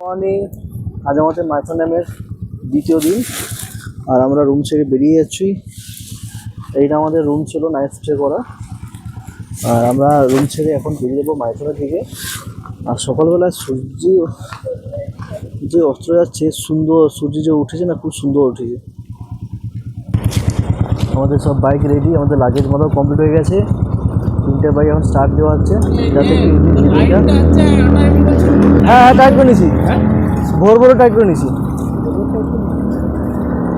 Morning আজ আমাদের মাইথন ড্যামের দ্বিতীয় দিন। আর আমরা রুম ছেড়ে বেরিয়ে যাচ্ছি। এইটা আমাদের রুম ছিল নাইট স্টে করা। আর আমরা রুম ছেড়ে এখন বেরিয়ে যাব মাইথনের দিকে। আর সকালবেলা সূর্য যে অস্ত যাচ্ছে, সুন্দর সূর্য যে উঠেছে না, খুব সুন্দর উঠেছে। আমাদের সব বাইক রেডি আমাদের লাগেজ মালাও কমপ্লিট হয়ে গেছে। তিনটে বাইক এখন স্টার্ট দেওয়া হচ্ছে। যাতে কি হ্যাঁ হ্যাঁ টাইট করে নিছি। ভোর ভোর টাইট করে নিছি।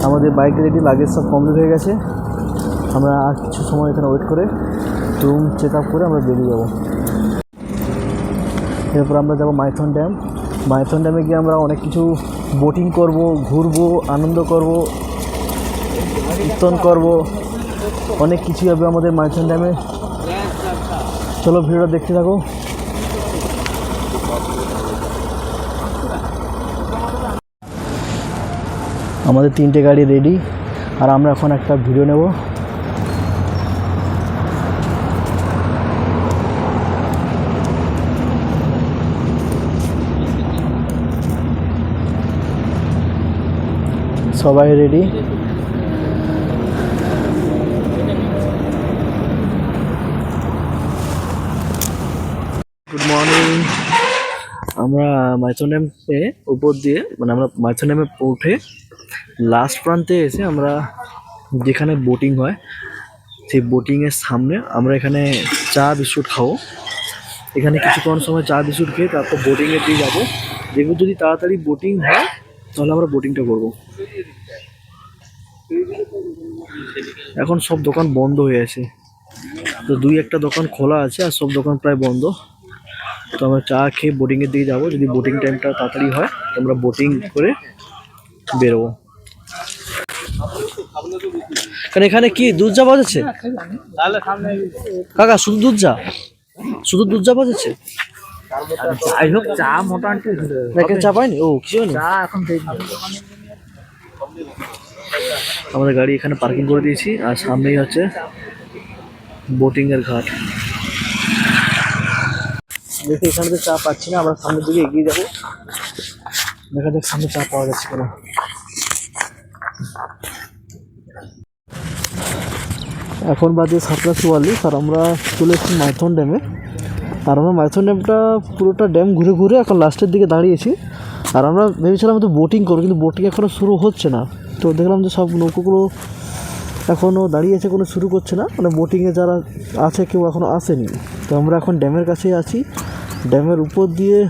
আমাদের বাইক রেডি লাগেজ সব কমপ্লিট হয়ে গেছে। আমরা আর কিছু সময় এখানে ওয়েট করে রুম চেক আপ করে আমরা বেরিয়ে যাব। এরপর আমরা যাব মাইথন ড্যাম। মাইথন ড্যামে গিয়ে আমরা অনেক কিছু বোটিং করব ঘুরবো আনন্দ করব কীর্তন করব। অনেক কিছুই হবে আমাদের মাইথন ড্যামে। চলো ভিডিওটা দেখতে থাকো। আমাদের তিনটে গাড়ি রেডি আর আমরা এখন একটা ভিডিও নেব। সবাই রেডি গুড মর্নিং আমরা মাইথন ড্যামে উপর দিয়ে মানে আমরা মাইথন ড্যামে উঠে লাস্ট প্রান্তে এসে আমরা যেখানে বোটিং হয়, সেই বোটিংয়ের সামনে আমরা এখানে চা বিস্কুট খাব। এখানে কিছুক্ষণ সময় চা বিস্কুট খেয়ে তারপর বোটিংয়ে দিয়ে যাব। দেখব যদি তাড়াতাড়ি বোটিং হয়, তাহলে আমরা বোটিংটা করব। এখন সব দোকান বন্ধ হয়ে আছে। তো দুই একটা দোকান খোলা আছে আর সব দোকান প্রায় বন্ধ। তো আমরা চা খেয়ে বোটিংয়ের দিকে যাব। যদি বোটিং টাইমটা তাড়াতাড়ি হয় তো আমরা বোটিং করে বেরোবো। কারণ এখানে কি দুধ চা পাওয়া যাচ্ছে কাকা শুধু দুধ চা? শুধু দুধ চা পাওয়া যাচ্ছে যাই হোক চা মোটামুটি চা পাইনি। ও কিছু নেই চা এখন আমাদের গাড়ি এখানে পার্কিং করে দিয়েছি আর সামনেই হচ্ছে বোটিং এর ঘাট। দেখি এখানে তো চা পাচ্ছি না, আমরা সামনের দিকে এগিয়ে যাব। দেখা যাক সামনে চা পাওয়া যাচ্ছে কিনা। এখন বাজে সাতটা চুয়াল্লিশ, আর আমরা চলে এসেছি মাইথন ড্যামে। আর আমরা মাইথন ড্যামটা পুরোটা ড্যাম ঘুরে ঘুরে এখন লাস্টের দিকে দাঁড়িয়েছি। আর আমরা ভেবেছিলাম তো বোটিং করব, কিন্তু বোটিং এখনও শুরু হচ্ছে না। তো দেখলাম যে সব নৌকোগুলো এখনও দাঁড়িয়ে আছে, কোনো শুরু করছে না। মানে বোটিংয়ে যারা আছে, কেউ এখনও আসেনি। তো আমরা এখন ড্যামের কাছেই আছি। ড্যামের উপর দিয়ে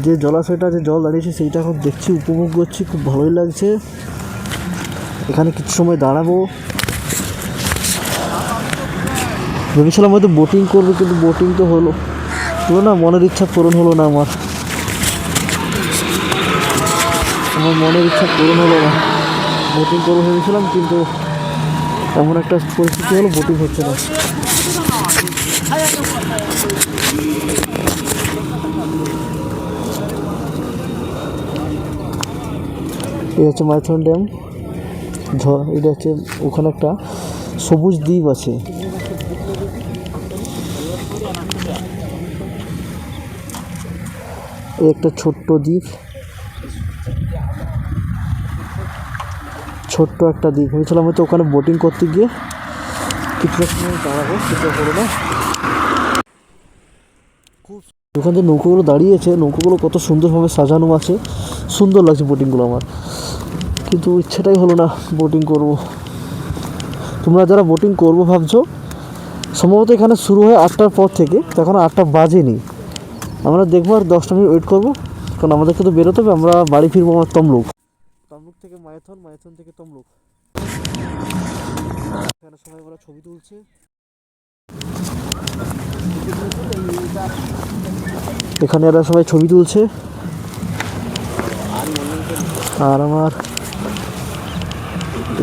যে জলাশয়টা, যে জল দাঁড়িয়েছে, সেইটা এখন দেখছি, উপভোগ করছি। খুব ভালোই লাগছে। এখানে কিছু সময় দাঁড়াবো। ভেবেছিলাম হয়তো বোটিং করব, কিন্তু বোটিং তো হলো হলো না। মনের ইচ্ছা পূরণ হলো না আমার। আমার মনের ইচ্ছা পূরণ হলো না। বোটিং করব ভেবেছিলাম, কিন্তু এমন একটা পরিস্থিতি হলো, বোটিং হচ্ছে না। এই হচ্ছে মাইথন ড্যাম। এটা হচ্ছে ওখানে একটা সবুজ দ্বীপ আছে। একটা ছোট্ট দ্বীপ। ছোট্ট একটা দ্বীপ ভেবেছিলাম হয়তো ওখানে বোটিং করতে গিয়ে কিছুটা সময় দাঁড়াবো সেটা হলো না। খুব ওখানে যে নৌকোগুলো দাঁড়িয়েছে নৌকোগুলো কত সুন্দরভাবে সাজানো আছে। সুন্দর লাগছে বোটিংগুলো আমার। কিন্তু ইচ্ছেটাই হলো না বোটিং করব। তোমরা যারা বোটিং করব ভাবছ সম্ভবত এখানে শুরু হয় আটটার পর থেকে তো এখন আটটা বাজেনি। আমরা দেখব আর দশটা মিনিট ওয়েট করব কারণ আমাদেরকে তো বেরোতে হবে আমরা বাড়ি ফিরবো আমার তমলুক। থেকে মায়াথন মায়াথন থেকে তমলুক। এখানে সবাই ওরা ছবি তুলছে। এখানে এরা সবাই ছবি তুলছে। আর আমার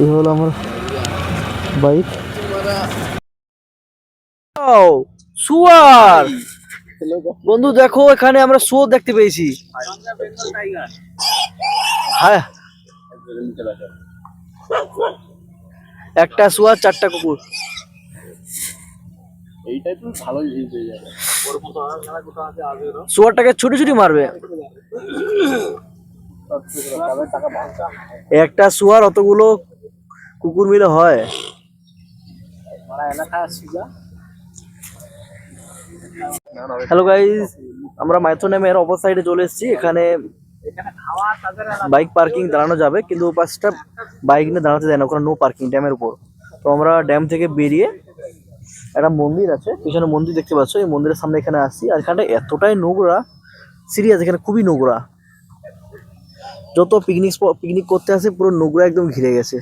এই হলো আমার বাইক। সুয়ার! বন্ধু দেখো, এখানে আমরা শুয়োর দেখতে পেয়েছি। হ্যাঁ। একটা শুয়ার চারটা কুকুর। এইটাই ভালো জিনিস হয়ে যাবে। শুয়ারটাকে ছুটি ছুটি মারবে। একটা শুয়ার অতগুলো কুকুর মিলে হয়। হ্যালো গাইস আমরা মাইথোনেমের অপর সাইডে চলে এসেছি। এখানে বাইক পার্কিং দাঁড়ানো যাবে, কিন্তু ওপাশটা বাইক নিয়ে দাঁড়াতে দেয় না, ওখানে নো পার্কিং ড্যামের উপর। তো আমরা ড্যাম থেকে বেরিয়ে একটা মন্দির আছে, পিছনে মন্দির দেখতে পাচ্ছ, এই মন্দিরের সামনে এখানে আসছি। আর এখানটা এতটাই নোংরা, সিরিয়াস, এখানে খুবই নোংরা। যত পিকনিক পিকনিক করতে আসে, পুরো নোংরা একদম ঘিরে গেছে।